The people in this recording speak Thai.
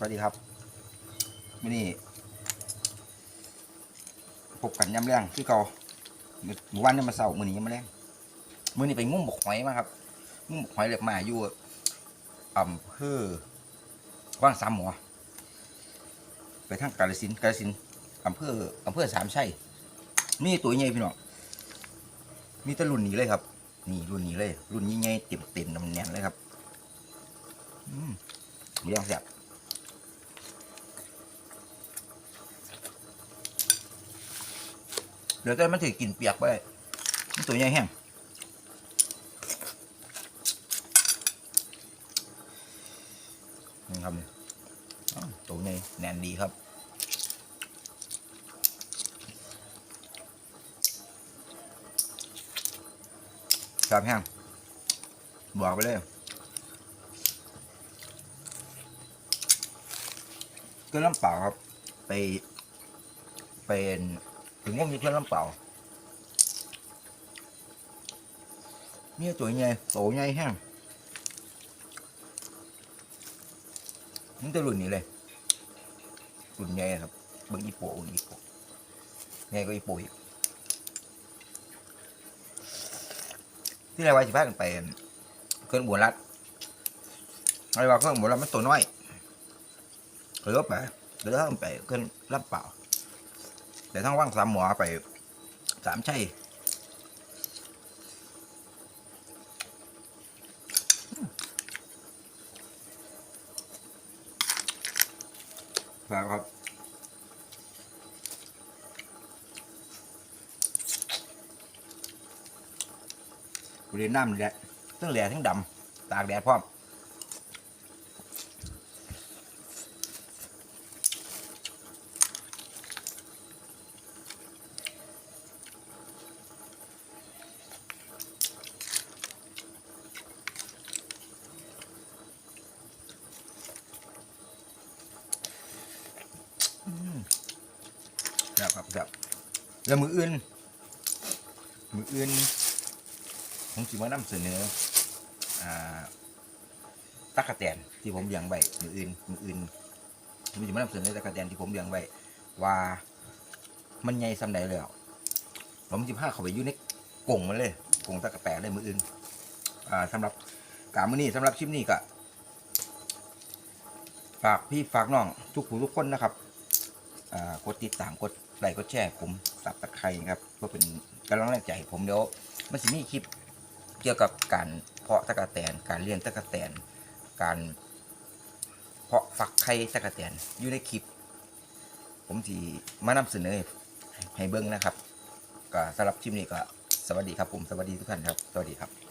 สวัสดีครับมื่อนี้พบกันยำแรงที่เก่าเมื่วันนี้มาเสาร์มื่อนี้ยำมาแรงมื่อนี้ไปงุ้มบกหอยมาครับงุ้มบกหอยเหล็กมาอยู่อำเภอว่างสามหมอไปทางกาฬสินกาฬสินอำเภออำเภอสามชัยมีตัวใหญ่พี่น้องมีตะรุ่นนี้เลยครับ นี่รุ่นนี้เลย รุ่นนี้ใหญ่เต็มเต็มน้ำแน่นเลยครับ อืมเลี้ยงแซ่บ เดี๋ยวแต่มันถือกินเปียกไปมันตัวใหญ่แห้งนี่ครับตัวใหญ่แน่นดีครับแซ่บแห้งบอกไปเลยเพื่อนลำเปล่าครับ ไปเป็น ถึงว่ามีเพื่อนลำเปล่าเนี่ยตัวใหญ่โตใหญ่แห้งมันจะรุ่นนี้เลยรุ่นใหญ่ครับเบิ่งอีโปเบิ่งอีโปใหญ่ก็อีโปอีกที่ไรว่าสิพากันไปเคลื่อนบัวรัดอะไรว่าเคลื่อนบัวรัดมันตัวน้อยหรือไปหรือไปขึ้นรับเปล่า แต่ทั้งว่างสามหมอไปสามชัยครับครับบริเวณน้ำนี่แหละทั้งแหล่ทั้งดำตากแดดพร้อม ครับครับครับแล้วมืออื่น มืออื่นผมจิมานำเสนออ่าตักกะแตนที่ผมเลี้ยงไว้มืออื่นมืออื่นผมจิมานำเสนอตักกะแตนที่ผมเลี้ยงไว้ว่ามันใหญ่สำใดแล้วผมจิพาเขาไปอยู่ในกรงมันเลยกรงตักกะแตนเลยมืออื่นอ่าสำหรับกามือนี้สำหรับชิปนี้ก็ฝากพี่ฝากน้องทุกผู้ทุกคนนะครับ กดติดตามกดไลค์กดแชร์ผมสับตะไคร้ครับเพื่อเป็นกำลังแรงใจให้ผมเดี๋ยวมันจะมีคลิปเกี่ยวกับการเพาะตะกะแตน การเลี้ยงตะกะแตน การเพาะฝักไข่ตะกะแตนอยู่ในคลิป ผมสีมานำเสนอให้เบิ้งนะครับก็สำหรับคลิปนี้ก็สวัสดีครับผมสวัสดีทุกท่านครับสวัสดีครับ